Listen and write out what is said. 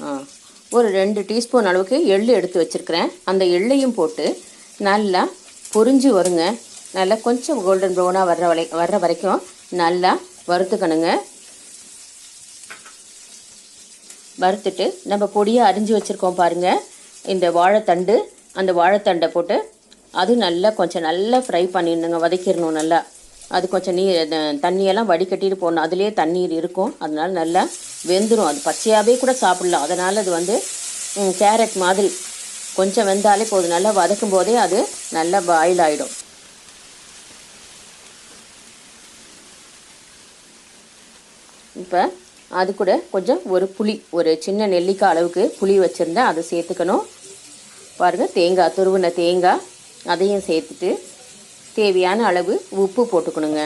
ஆ. ஒரு ரெண்டு டீஸ்பூன் அளவுக்கு எள் எடுத்து வச்சுருக்கிறேன். அந்த எள்ளையும் போட்டு நல்லா பொறிஞ்சு வருங்க. நல்லா கொஞ்சம் கோல்டன் ப்ரௌனாக வர்ற வரை வர்ற வரைக்கும் நல்லா வறுத்துக்கணுங்க. வறுத்துட்டு நம்ம பொடியாக அரிஞ்சு வச்சுருக்கோம் பாருங்கள் இந்த வாழைத்தண்டு அந்த வாழைத்தண்டை போட்டு அது நல்லா கொஞ்சம் நல்லா ஃப்ரை பண்ணிடணுங்க வதக்கிடணும் நல்லா. அது கொஞ்சம் நீர் தண்ணியெல்லாம் வடிகட்டிட்டு போடணும். அதுலேயே தண்ணீர் இருக்கும். அதனால் நல்லா வெந்துடும் அது பச்சையாகவே கூட சாப்பிடலாம். அதனால் அது வந்து கேரட் மாதிரி. கொஞ்சம் வெந்தாலே போதும். நல்லா வதக்கும் போதே அது நல்லா பாயில் ஆகிடும் இப்போ அது கூட கொஞ்சம் ஒரு புளி ஒரு சின்ன நெல்லிக்காய் அளவுக்கு புளி வச்சுருந்தேன் அதை சேர்த்துக்கணும். பாருங்கள் தேங்காய் துருவின தேங்காய் அதையும் சேர்த்துட்டு தேவையான அளவு உப்பு போட்டுக்கணுங்க.